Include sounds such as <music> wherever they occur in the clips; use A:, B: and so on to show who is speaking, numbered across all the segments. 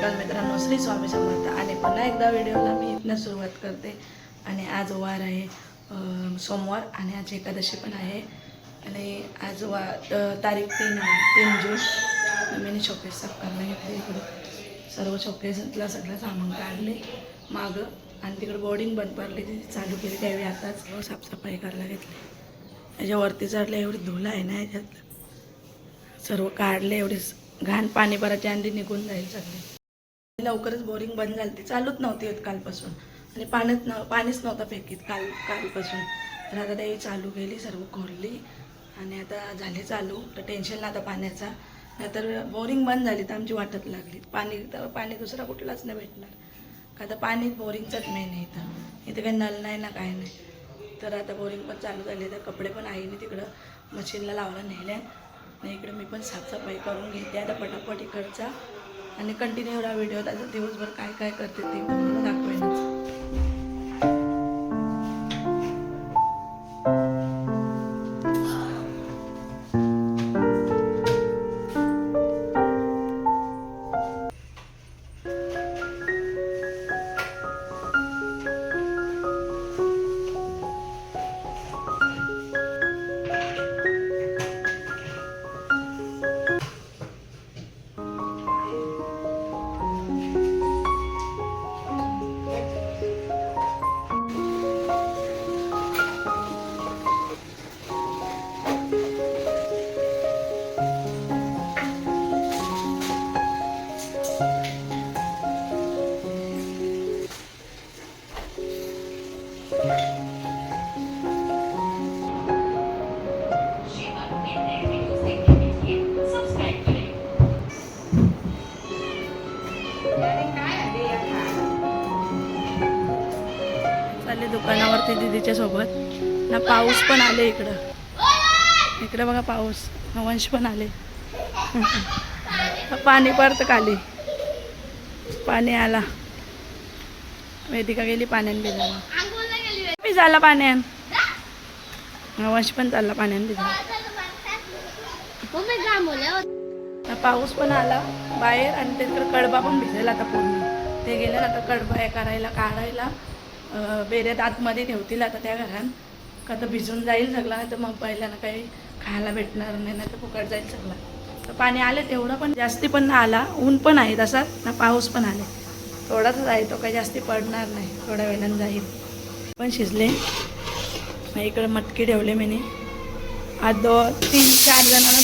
A: सकाळ मित्रांनो श्री स्वामी समर्थ आणि पुन्हा एकदा व्हिडिओला मी इथनं सुरुवात करते. आणि आज वार आहे सोमवार आणि आज एकादशी पण आहे. आणि आज वा तारीख तीन तीन जून. मी शोकेस साफ करायला घेतले इकडे. सर्व शोकेसला सगळं सामान काढले मागं. आणि तिकडे बोर्डिंग बंद पडली ती चालू केली त्यावेळी आताच सर्व साफसफाई करायला घेतली. त्याच्यावरती चढलं एवढी धुलं आहे ना याच्यातलं सर्व काढले एवढे घाण पाणी भरायच्या अंडी निघून जाईल सगळे. लवकरच बोरिंग बंद झाली ती चालूच नव्हती होत कालपासून. आणि पाण्यात न पाणीच नव्हतं फेकीत काल कालपासून. तर आता ते चालू केली सर्व खोलली. आणि आता झाले चालू. तर टेन्शन नाही आता पाण्याचा. नाहीतर बोरिंग बंद झाली तर आमची वाटत लागली. पाणी तर पाणी दुसरा कुठलाच नाही भेटणार. का तर पाणी बोरिंगचंच मेन आहे इथं. इथं काही नल नाही ना काय नाही. तर आता बोरिंग पण चालू झाली. तर कपडे पण आईने तिकडं मशीनला लावला नेल्या. आणि इकडं मी पण साफसफाई करून घेते. आता पटापट इकडचा आणि कंटिन्यू राहा व्हिडिओ आता दिवसभर काय काय करते ते दाखवेल ना पाऊस पण आले इकडं. इकडं बघा पाऊस. वंश पण आले. <laughs> पाणी परत खाली. पाणी आला. वेदिका गेली पाण्यान भिजायला. झाला पाण्यान हा, वंश पण चालला पाण्यान भिजायला. पाऊस पण आला. बाहेर आणि त्याच्याकडे कडबा पण भिजेल आता पूर्ण. ते गेलं ना आता कडबा हे करायला काढायला. बेऱ्यात आतमध्ये ठेवतील आता त्या घरात. का तर भिजून जाईल सगळं नाही तर मग पहिल्यानं काही खायला भेटणार नाही नाही तर फुकट जाईल सगळं. तर पाणी आले तेवढं पण जास्ती पण ना आला. ऊन पण आहे तसा ना पाऊस पण आले. थोडाच आहे तो काही जास्ती पडणार नाही. थोड्या वेळानं जाईल. पण शिजले. मग इकडे मटकी ठेवले मी आज दो तीन चार जणांना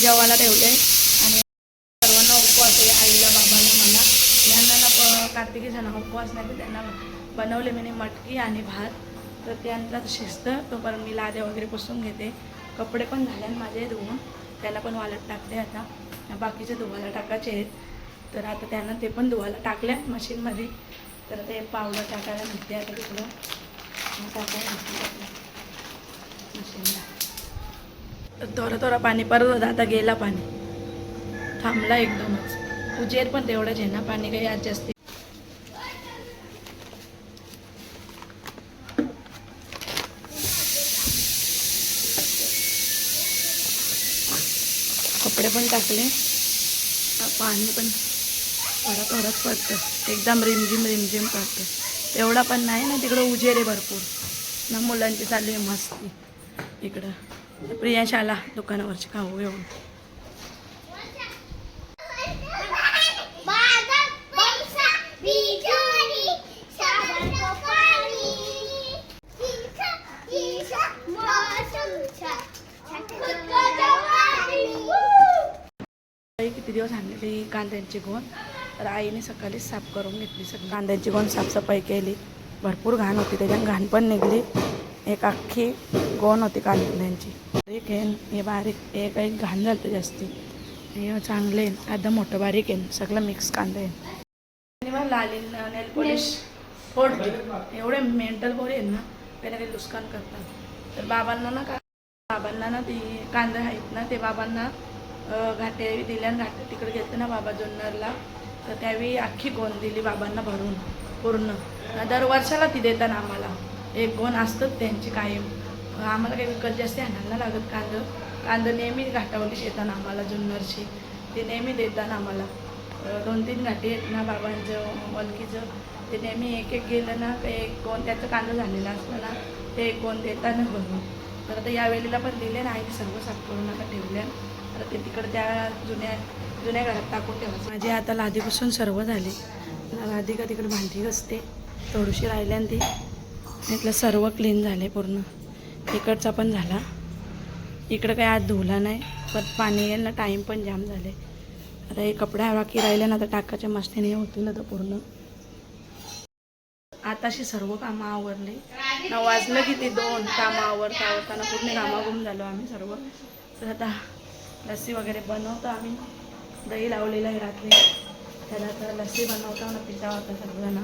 A: जेवायला ठेवले. आणि सर्वांना उपवास आहे आईला बाबांना मला. यांना ना प- कार्तिकी जण उपवास नाही त्यांना बनवले मी मटकी आणि भात. तर त्यांना शिजतं तोपर्यंत मी लादे वगैरे पुसून घेते. कपडे पण झाले माझे धुवून. त्याला पण वालत टाकते आता. बाकीचे धुवायला टाकायचे आहेत. तर आता त्यांना ते पण धुवायला टाकल्या मशीनमध्ये. तर ते पावडर टाकायला म्हणते आता तिकडं. टाकायला मशीनला तर थोडं थोडं पाणी परत होतं. आता गेला पाणी. थांबला एकदमच उजेर पण तेवढंच आहे ना. पाणी काही आज जास्ती पण टाकले. पाणी पण थोडं थोडंच पडतं. एकदम रिमझिम रिमझिम पडतं. तेवढा पण नाही ना तिकडं उजेर आहे भरपूर. ना मुलांची चालली आहे मस्ती. इकडं. प्रियांश आला दुकानावरची खाऊ येऊन दिवस आणलेली कांद्यांची गोण तर आईने सकाळीच साफ करून घेतली सगळी. कांद्यांची गोण साफसफाई केली. भरपूर घाण होती त्याच्यात घाण पण निघली. एक अख्खी गोण होती कांद्यांची. बारीक आहे हे बारीक हे काही घाण झालं जास्ती. हे चांगले अर्धा मोठं बारीक आहे सगळं मिक्स कांदे आहे. आणि मग लाली नेल पॉलिश फोडते एवढे मेंटल पोरी आहेत ना त्याने ते नुकसान करतात. तर बाबांना ना का बाबांना ना ती कांदे आहेत ना ते बाबांना अं, घाटे दिल्या आणि घाटे तिकडे घेतलं ना बाबा जुन्नरला. तर त्यावेळी अख्खी गोण दिली बाबांना भरून पूर्ण. दर वर्षाला ती देतात आम्हाला. एक गोण असतंच त्यांची कायम. आम्हाला काही विकत जास्त आणायला लागत कांदं. कांदं नेहमी घाटावली येतात आम्हाला जुन्नरशी ते नेहमी देतात आम्हाला. दोन तीन घाटी आहेत ना बाबांचं वलकीचं ते नेहमी एक एक गेलं ना ते एक कोण त्याचं कांदा झालेलं असलं ना ते एक कोण देताना भरून. तर आता या वेळेला पण दिले ना आईने सर्व साफ करून आता ठेवल्या. तर ते. तिकडे त्या जुन्या जुन्या घरात टाकून ठेवायचं माझे आता लादीपासून सर्व झाले. राधिका तिकडे भांडी घसते थोडीशी राहिल्या आणि ती इथलं सर्व क्लीन झाले पूर्ण. इकडचा पण झाला. इकडं काही आज धुला नाही पण पाणी यायला टाईम पण जाम झाले. आता हे कपडे बाकी राहिले ना आता टाकाच्या मस्तीने होतील ना तर पूर्ण आताशी सर्व कामं आवरली. ना वाजलं की ते दोन? कामं आवरता आवरताना पूर्ण कामागून झालो आम्ही सर्व. तर आता लस्सी वगैरे बनवतो आम्ही. दही लावलेलं आहे रात्री. त्याला आता लस्सी बनवतो ना पिता होता सर्वजण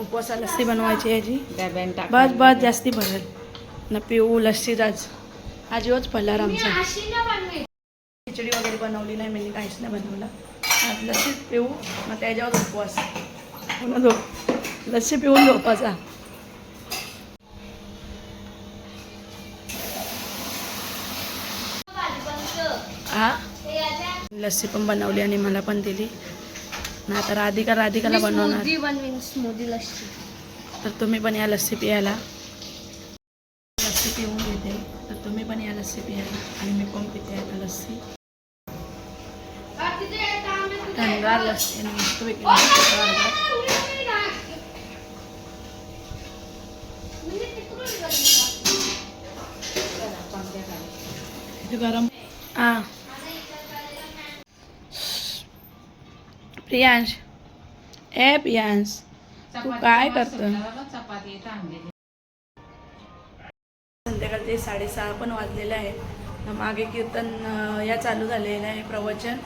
A: उपवासा लस्सी बनवायची याची बस बस जास्ती भरेल ना पिऊ लस्सी आज. योच पडला आमचा. खिचडी वगैरे बनवली नाही मी काहीच नाही बनवलं. आज लस्सीच पिऊ मग त्याच्यावर उपवास. पुन्हा झोप. लस्सी पिऊन झोपायचा हा लस्सी पण बनवली आणि मला पण दिली. ना आता राधिका राधिकाला बनवणार.
B: स्मूदी बनवीन स्मूदी लस्सी.
A: तर तुम्ही पण या लस्सी पियाला. लस्सी पिऊन घेते. तर तुम्ही पण या लस्सी पियाला आणि मी पण पिते आता लस्सी. थंडगार लस्सी आणि मस्तपैकी मस्त गार. इथे गरम. हा प्रियांश. ए प्रियांश तू काय करतो संध्याकाळचे साडेसहा पण वाजलेले आहेत. मागे कीर्तन या चालू झालेलं आहे प्रवचन.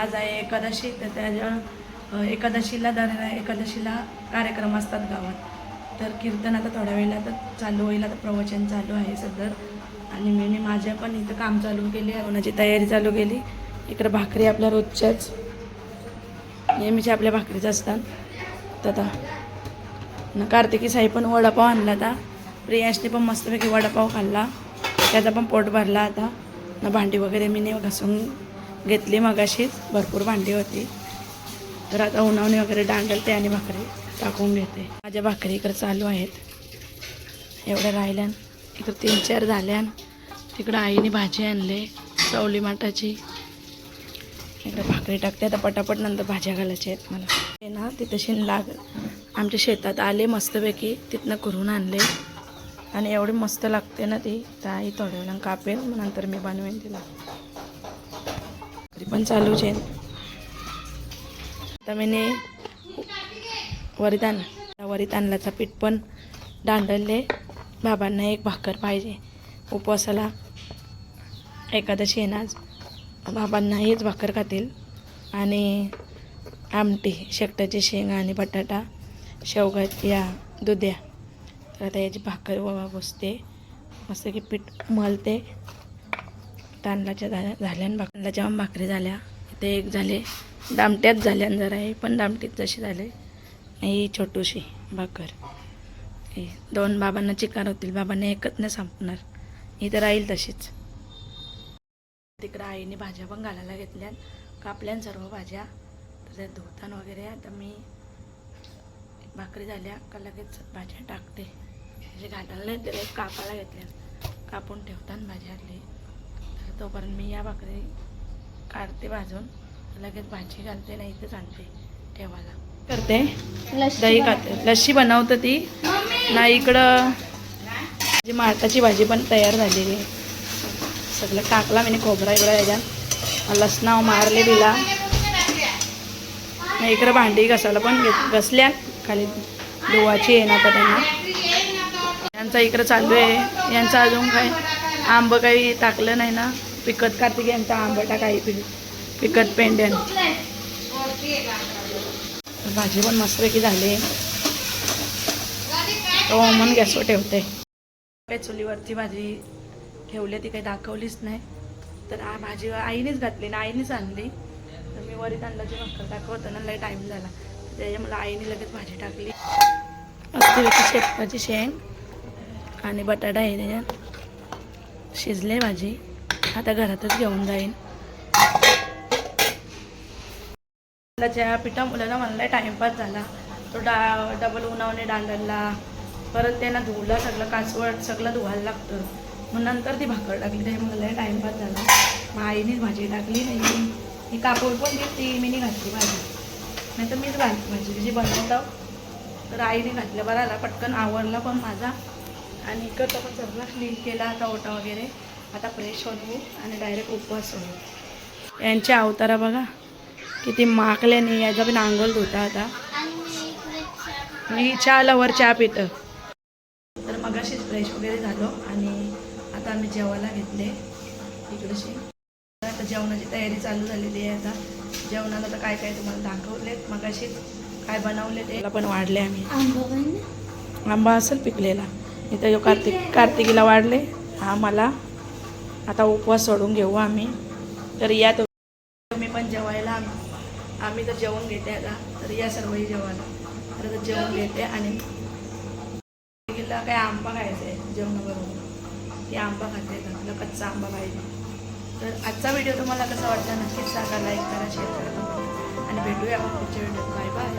A: आज आहे एकादशी तर त्याच्या एकादशीला दर एकादशीला कार्यक्रम असतात गावात. तर कीर्तन आता थोड्या वेळेला आता चालू होईल आता प्रवचन चालू आहे सध्या आणि मी माझ्या पण इथं काम चालू केली जेवणाची तयारी चालू केली. इकडं भाकरी आपल्या रोजच्याच. नेहमीच्या आपल्या भाकरीच असतात. तर आता न कार्तिकी साई पण वडापाव आणला आता. प्रियांशने पण मस्तपैकी वडापाव खाल्ला. त्याचा पण पोट भरला आता. न भांडी वगैरे मी ने घासून घेतली मगाशीच भरपूर भांडी होती. तर आता उन्हावणी वगैरे दांडलते आणि भाकरी टाकून घेते. माझ्या भाकरी इकडे चालू आहेत. एवढ्या राहिल्यान. इकडं तीन चार झाल्यान. तिकडं आईने भाजी आणले. चवली माटाची इकडं भाकरी टाकते. आता पटापट नंतर भाज्या घालायच्या आहेत मला. ते ना तिथं शेण लाग आमच्या शेतात आले मस्तपैकी. तिथनं करून आणले. आणि एवढी मस्त लागते ना ती. ताई थोड्या कापेल. मग नंतर मी बनवेन तिला. तरी पण चालूच आहे आता मी वरीत आणलं वरीत आणल्याचा पीठ पण दांडले बाबांना एक भाकर पाहिजे. उपवासाला एकादशी शेण आज. बाबांना हेच भाकर खातील. आणि आमटी शेकटाची शेंगा आणि बटाटा शेवगा या दुध्या. तर आता याची भाकर व बसते. मस्त की पीठ मलते तांदळाच्या झाल्या झाल्यान भाकरीच्या भाकरी झाल्या. इथे एक झाले. दामट्यात झाल्या आणि जरा. हे पण दामटीत जशी झाले. ही छोटूशी भाकर. हे दोन बाबांना चिकार होतील. बाबांना एकच नाही संपणार. ही तर राहील तशीच. तिकडं आईने भाज्या पण घालायला घेतल्या कापल्यान सर्व भाज्या. तर त्या धुतान वगैरे आता मी भाकरी झाल्या का लगेच भाज्या टाकते. म्हणजे घालायला नाही त्याला कापायला घेतल्या कापून ठेवताना भाज्या आणली तर तोपर्यंत मी या भाकरी काढते भाजून. लगेच भाजी घालते नाही इथेच आणते ठेवायला. करते. दही खाते. लस्सी बनवतं ती. ना इकडं जी माठाची भाजी पण तयार झालेली आहे. सगळं टाकला मी खोबरा इकडं याच्यात. लसणाव मारले दिला मग इकडं भांडी घसायला पण घेत घसल्या खाली धुवाची आहे ना आता त्यांना. यांचा इकडं चालू आहे. यांचं अजून काय? आंबं काही टाकलं नाही ना. पिकत कार्तिक यांचा आंबटा काही पिक पिकत पेंड्यान. भाजी पण मस्तपैकी झाली. तो म्हणून गॅसवर ठेवते. चुलीवरती चुलीवरची भाजी ठेवले ती काही दाखवलीच नाही. तर आ भाजी आईनेच घातली ना आईनेच आणली. तर मी वरी तांदळाची भाकर दाखवतो ना लय टाईम झाला. त्याच्या मला आईने लगेच भाजी टाकली. मस्तपैकी शेपटाची शेंग आणि बटाटा आहे त्याच्यात. शिजले भाजी. आता घरातच घेऊन जाईन. त्याच्या पिठा मुलाला मला टाइमपास झाला. तो डा डबल उन्हावने डांडलला परत त्यांना धुवला सगळं कासवड सगळं धुवायला लागतं. मग नंतर ती भाकर टाकली त्याच्या मला लय टाईमपास झाला. मग आईनेच भाजी टाकली नाही ही कापूर पण ती ती मीनी घातली भाजी. नाही तर मीच घालते भाजी जी बनवतो. तर आईने घातलं बरं आला. पटकन आवरला पण माझा. आणि इकडचं पण सगळं क्लीन केला आता ओटा वगैरे. आता फ्रेश होऊ आणि डायरेक्ट उपवास होऊ यांच्या अवतारा बघा किती माकल्याने याचा पण आंघोळ धुता आता. मी चहा लवर चहा पितं. तर मगशीच फ्रेश वगैरे झालो आणि आता आम्ही जेवायला घेतले. इकडशी आता जेवणाची तयारी चालू झालेली आहे आता. जेवणाला तर काय काय तुम्हाला दाखवलेत मग अशीच काय बनवले ते पण वाढले आम्ही.
B: आंबा
A: असेल पिकलेला. इथं कार्तिक कार्तिकीला वाढले. हा मला. आता उपवास सोडून घेऊ आम्ही. तर या तो- तुम्ही पण जेवायला आम- आम्ही तर जेवण घेते आता. तर या सर्वही जेवायला. तर आता जेवण घेते आणि कार्तिकीला काय आंबा खायचा आहे जेवणाबरोबर. ती आंबा खाते आपला कच्चा आंबा पाहिजे तर आजचा व्हिडिओ तुम्हाला कसा वाटला नक्कीच सांगा लाईक करा शेअर करा. करा. आणि भेटूया आपण पुढच्या व्हिडिओत. Bye bye